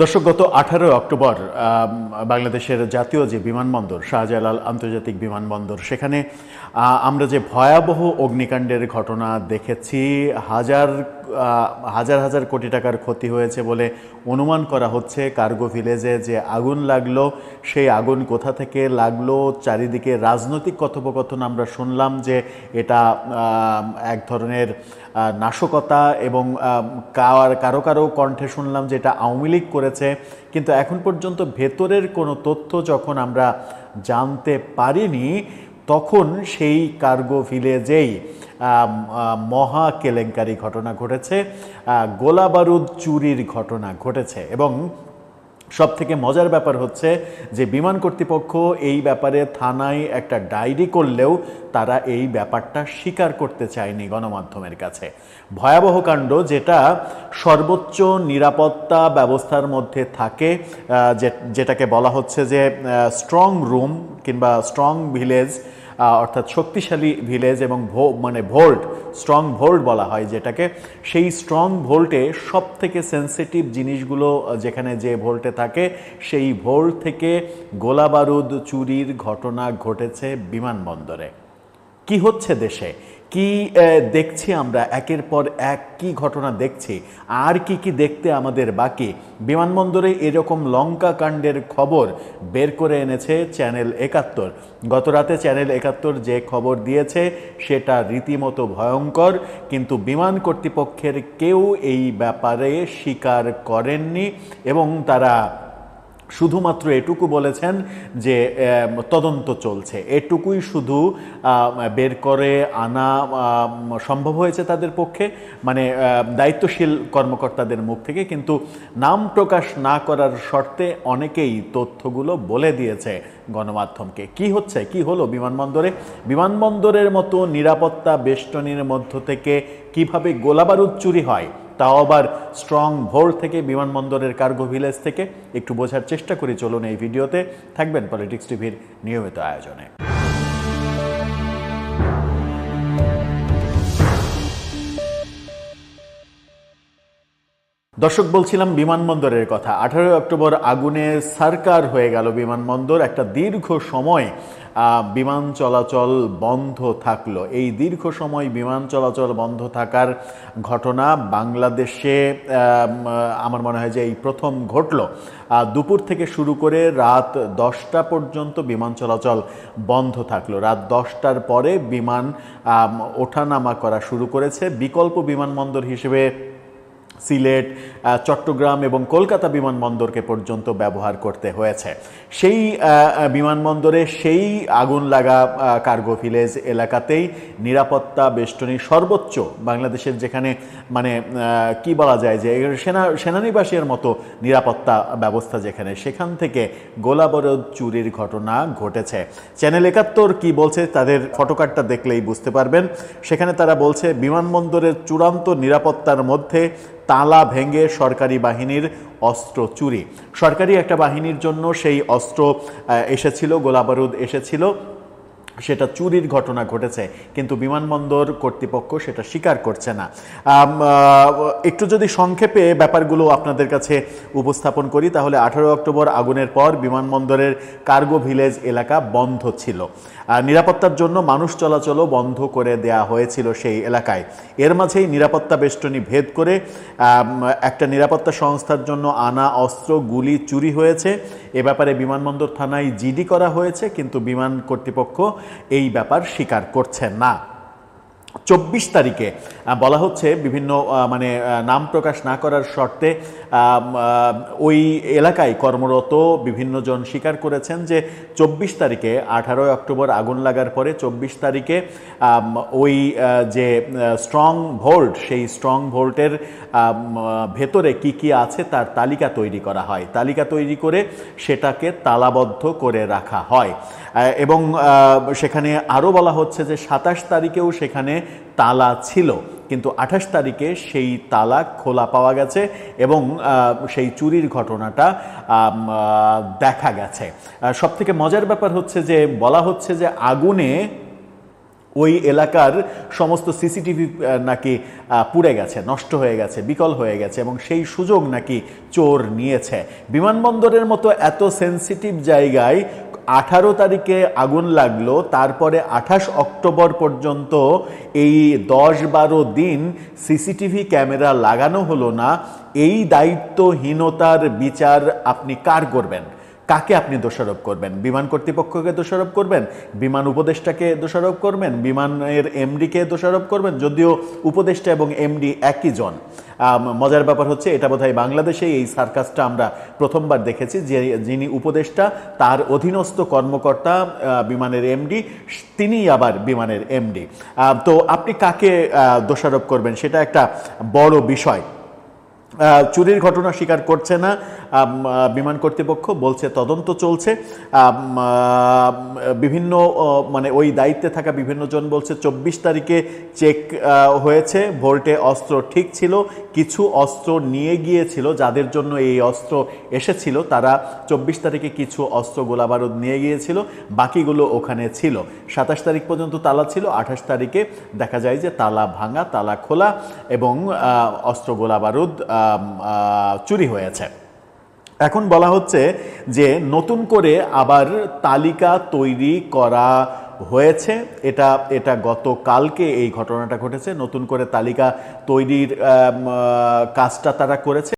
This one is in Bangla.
দর্শক, গত আঠারো অক্টোবর বাংলাদেশের জাতীয় যে বিমানবন্দর, শাহজালাল আন্তর্জাতিক বিমানবন্দর, সেখানে আমরা যে ভয়াবহ অগ্নিকাণ্ডের ঘটনা দেখেছি, হাজার হাজার হাজার কোটি টাকার ক্ষতি হয়েছে বলে অনুমান করা হচ্ছে কার্গো ভিলেজে যে আগুন লাগল, সেই আগুন কোথা থেকে লাগল, চারিদিকে রাজনৈতিক কথোপকথন আমরা শুনলাম যে এটা এক ধরনের নাশকতা এবং কার- কারও কারও কণ্ঠে শুনলাম যে এটা আওয়ামী লীগ করেছে। কিন্তু এখন পর্যন্ত ভেতরের কোনো তথ্য যখন আমরা জানতে পারিনি তখন সেই কার্গো ভিলেজেই মহা কেলেঙ্কারি ঘটনা ঘটেছে গোলাবারুদ চুরির ঘটনা ঘটেছে এবং সব থেকে মজার ব্যাপার হচ্ছে যে বিমান কর্তৃপক্ষ এই ব্যাপারে থানায় একটা ডায়েরি করলেও তারা এই ব্যাপারটা স্বীকার করতে চায়নি গণমাধ্যমের কাছে। ভয়াবহ কাণ্ড যেটা সর্বোচ্চ নিরাপত্তা ব্যবস্থার মধ্যে থাকে যেটাকে বলা হচ্ছে যে স্ট্রং রুম কিংবা স্ট্রং ভিলেজ অর্থাৎ শক্তিশালী ভিলেজ এবং ভো মানে ভোল্ট স্ট্রং ভোল্ট বলা হয় যেটাকে। সেই স্ট্রং ভোল্টে সব থেকে সেন্সিটিভ জিনিসগুলো যেখানে যে ভোল্টে থাকে, সেই ভোল্ট থেকে গোলাবারুদ চুরির ঘটনা ঘটেছে বিমানবন্দরে। কি হচ্ছে দেশে? কি দেখছি আমরা? একের পর এক কি ঘটনা দেখছি? আর কি কি দেখতে আমাদের বাকি? বিমানবন্দরে এরকম লঙ্কা কাণ্ডের খবর বের করে এনেছে চ্যানেল একাত্তর। গত রাতে চ্যানেল একাত্তর যে খবর দিয়েছে, সেটা রীতিমতো ভয়ঙ্কর, কিন্তু বিমান কর্তৃপক্ষের কেউ এই ব্যাপারে স্বীকার করেননি এবং তারা শুধুমাত্র এটুকু বলেছেন যে তদন্ত চলছে। এটুকুই শুধু বের করে আনা সম্ভব হয়েছে তাদের পক্ষে মানে দায়িত্বশীল কর্মকর্তাদের মুখ থেকে, কিন্তু নাম প্রকাশ না করার শর্তে অনেকেই তথ্যগুলো বলে দিয়েছে গণমাধ্যমকে। কি হচ্ছে? কি হলো বিমানবন্দরে? বিমানবন্দরের মতো নিরাপত্তা বেষ্টনীর মধ্য থেকে কীভাবে গোলাবারুদ চুরি হয়? তাও আবার স্ট্রং ভোর থেকে বিমানবন্দরের কার্গো ভিলেজ থেকে একটু বোঝার চেষ্টা করি চলুন এই ভিডিওতে। থাকবেন পলিটিক্স টিভির নিয়মিত আয়োজনে। দর্শক, বলছিলাম বিমানবন্দরের কথা। আঠারোই অক্টোবর আগুনে সারকার হয়ে গেল বিমানবন্দর। একটা দীর্ঘ সময় বিমান চলাচল বন্ধ থাকল। এই দীর্ঘ সময় বিমান চলাচল বন্ধ থাকার ঘটনা বাংলাদেশে আমার মনে হয় যে এই প্রথম ঘটলো। দুপুর থেকে শুরু করে রাত দশটা পর্যন্ত বিমান চলাচল বন্ধ থাকল। রাত দশটার পরে বিমান ওঠানামা করা শুরু করেছে। বিকল্প বিমানবন্দর হিসেবে সিলেট চট্টগ্রাম এবং কলকাতা বিমানবন্দরকে পর্যন্ত ব্যবহার করতে হয়েছে। সেই বিমানবন্দরে সেই আগুন লাগা কার্গো ভিলেজ এলাকাতেই নিরাপত্তা বেষ্টনী সর্বোচ্চ বাংলাদেশের যেখানে মানে কি বলা যায় যে সেনা, সেনানিবাসের মতো নিরাপত্তা ব্যবস্থা যেখানে, সেখান থেকে গোলাবরদ চুরির ঘটনা ঘটেছে। চ্যানেল একাত্তর কি বলছে তাদের ফটোকার্ডটা দেখলেই বুঝতে পারবেন। সেখানে তারা বলছে, বিমানবন্দরের চূড়ান্ত নিরাপত্তার মধ্যে তালা ভেঙে সরকারি বাহিনীর অস্ত্র চুরি। সরকারি একটা বাহিনীর জন্য সেই অস্ত্র এসেছিল, গোলাবারুদ এসেছিল। সেটা চুরির ঘটনা ঘটেছে, কিন্তু বিমানবন্দর কর্তৃপক্ষ সেটা স্বীকার করছে না। একটু যদি সংক্ষেপে ব্যাপারগুলো আপনাদের কাছে উপস্থাপন করি, তাহলে আঠারো অক্টোবর আগুনের পর বিমানবন্দরের কার্গো ভিলেজ এলাকা বন্ধ ছিল। নিরাপত্তার জন্য মানুষ চলাচলও বন্ধ করে দেয়া হয়েছিল সেই এলাকায়। এর মাঝেই নিরাপত্তা বেষ্টনী ভেদ করে একটা নিরাপত্তা সংস্থার জন্য আনা অস্ত্র, গুলি, চুরি হয়েছে। এ ব্যাপারে বিমানবন্দর থানায় জিডি করা হয়েছে, কিন্তু বিমান কর্তৃপক্ষ এই ব্যাপার স্বীকার করছেন না। চব্বিশ তারিখে। বলা হচ্ছে বিভিন্ন মানে নাম প্রকাশ না করার শর্তে ওই এলাকায় কর্মরত বিভিন্ন জন স্বীকার করেছেন যে চব্বিশ তারিখে, আঠারোই অক্টোবর আগুন লাগার পরে চব্বিশ তারিখে ওই যে স্ট্রং ভোল্ট সেই স্ট্রং ভোল্টের ভেতরে কি কি আছে তার তালিকা তৈরি করা হয়। তালিকা তৈরি করে সেটাকে তালাবদ্ধ করে রাখা হয়। এবং সেখানে আরও বলা হচ্ছে যে সাতাশ তারিখেও সেখানে তালা ছিল। কিন্তু আঠাশ তারিখে সেই তালা খোলা পাওয়া গেছে এবং সেই চুরির ঘটনাটা দেখা গেছে। সবথেকে মজার ব্যাপার হচ্ছে যে, বলা হচ্ছে যে আগুনে ওই এলাকার সমস্ত সিসিটিভি নাকি পুড়ে গেছে, নষ্ট হয়ে গেছে, বিকল হয়ে গেছে এবং সেই সুযোগ নাকি চোর নিয়েছে। বিমানবন্দরের মতো এত সেন্সিটিভ জায়গায় আঠারো তারিখে আগুন লাগল, তারপরে আঠাশ অক্টোবর পর্যন্ত এই দশ বারো দিন সিসিটিভি ক্যামেরা লাগানো হলো না। এই দায়িত্বহীনতার বিচার আপনি কার করবেন? কাকে আপনি দোষারোপ করবেন? বিমান কর্তৃপক্ষকে দোষারোপ করবেন? বিমান উপদেষ্টাকে দোষারোপ করবেন? বিমানের এমডিকে দোষারোপ করবেন? যদিও উপদেষ্টা এবং এমডি একই জন। মজার ব্যাপার হচ্ছে, এটা বোধহয় বাংলাদেশে এই সার্কাসটা আমরা প্রথমবার দেখেছি যে যিনি উপদেষ্টা, তার অধীনস্থ কর্মকর্তা বিমানের এমডি তিনিই আবার বিমানের এমডি। তো আপনি কাকে দোষারোপ করবেন? সেটা একটা বড় বিষয়। চুরির ঘটনা স্বীকার করছে না বিমান কর্তৃপক্ষ বলছে তদন্ত চলছে। বিভিন্ন মানে ওই দায়িত্বে থাকা বিভিন্ন জন বলছে চব্বিশ তারিখে চেক হয়েছে, ভোল্টে অস্ত্র ঠিক ছিল, কিছু অস্ত্র নিয়ে গিয়েছিল, যাদের জন্য এই অস্ত্র এসেছিল, তারা চব্বিশ তারিখে কিছু অস্ত্র গোলাবারুদ নিয়ে গিয়েছিল, বাকিগুলো ওখানে ছিল। সাতাশ তারিখ পর্যন্ত তালা ছিল, আঠাশ তারিখে দেখা যায় যে তালা ভাঙা, তালা খোলা এবং অস্ত্র গোলাবারুদ চুরি হয়েছে। এখন বলা হচ্ছে যে নতুন করে আবার তালিকা তৈরি করা হয়েছে। এটা এটা গতকালকে এই ঘটনাটা ঘটেছে। নতুন করে তালিকা তৈরির কাজটা তারা করেছে।